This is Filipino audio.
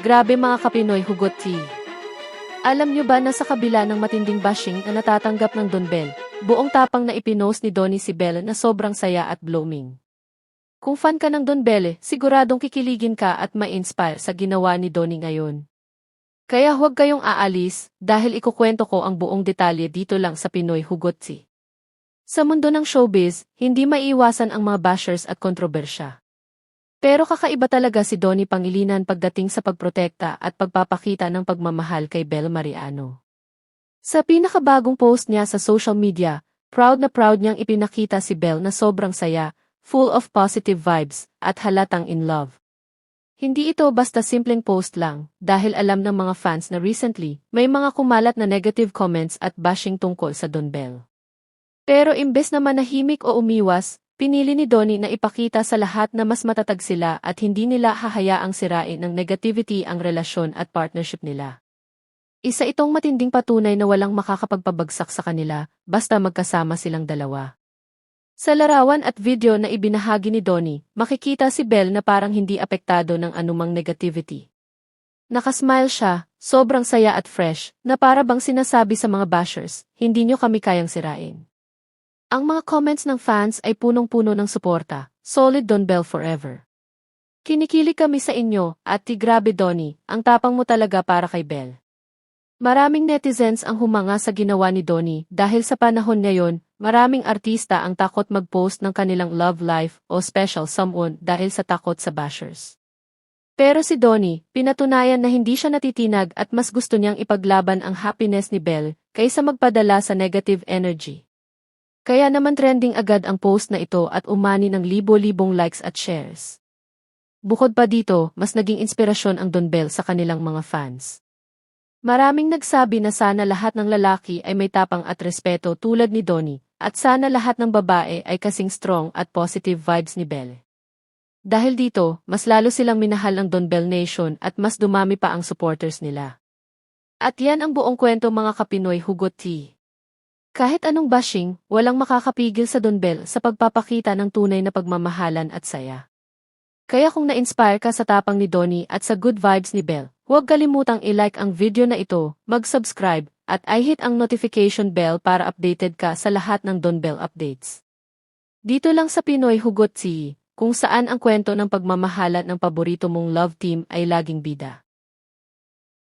Grabe mga kapinoy hugot tea. Alam nyo ba na sa kabila ng matinding bashing na natatanggap ng Don Bell, buong tapang na ipinost ni Donnie si Bell na sobrang saya at blooming. Kung fan ka ng Don Bell, siguradong kikiligin ka at ma-inspire sa ginawa ni Donnie ngayon. Kaya huwag kayong aalis dahil ikukwento ko ang buong detalye dito lang sa Pinoy Hugot Tea. Sa mundo ng showbiz, hindi maiiwasan ang mga bashers at kontrobersya. Pero kakaiba talaga si Donnie Pangilinan pagdating sa pagprotekta at pagpapakita ng pagmamahal kay Bel Mariano. Sa pinakabagong post niya sa social media, proud na proud niyang ipinakita si Bel na sobrang saya, full of positive vibes, at halatang in love. Hindi ito basta simpleng post lang, dahil alam ng mga fans na recently, may mga kumalat na negative comments at bashing tungkol sa Don Bell. Pero imbes na manahimik o umiwas, Pinili ni Donnie na ipakita sa lahat na mas matatag sila at hindi nila hahayaang sirain ng negativity ang relasyon at partnership nila. Isa itong matinding patunay na walang makakapagpabagsak sa kanila, basta magkasama silang dalawa. Sa larawan at video na ibinahagi ni Donnie, makikita si Belle na parang hindi apektado ng anumang negativity. Nakasmile siya, sobrang saya at fresh, na para bang sinasabi sa mga bashers, hindi nyo kami kayang sirain. Ang mga comments ng fans ay punong-puno ng suporta. Solid Don Bell forever. Kinikili kami sa inyo, at ti grabe Donnie, ang tapang mo talaga para kay Bell. Maraming netizens ang humanga sa ginawa ni Donnie dahil sa panahon ngayon, maraming artista ang takot mag-post ng kanilang love life o special someone dahil sa takot sa bashers. Pero si Donnie, pinatunayan na hindi siya natitinag at mas gusto niyang ipaglaban ang happiness ni Bell kaysa magpadala sa negative energy. Kaya naman trending agad ang post na ito at umani ng libo-libong likes at shares. Bukod pa dito, mas naging inspirasyon ang Don Bell sa kanilang mga fans. Maraming nagsabi na sana lahat ng lalaki ay may tapang at respeto tulad ni Donnie, at sana lahat ng babae ay kasing strong at positive vibes ni Bell. Dahil dito, mas lalo silang minahal ng Don Bell Nation at mas dumami pa ang supporters nila. At yan ang buong kwento mga kapinoy hugot tea. Kahit anong bashing, walang makakapigil sa Don Bell sa pagpapakita ng tunay na pagmamahalan at saya. Kaya kung na-inspire ka sa tapang ni Donnie at sa good vibes ni Bell, huwag kalimutang i-like ang video na ito, mag-subscribe, at i-hit ang notification bell para updated ka sa lahat ng Don Bell updates. Dito lang sa Pinoy Hugot Tea, kung saan ang kwento ng pagmamahalan ng paborito mong love team ay laging bida.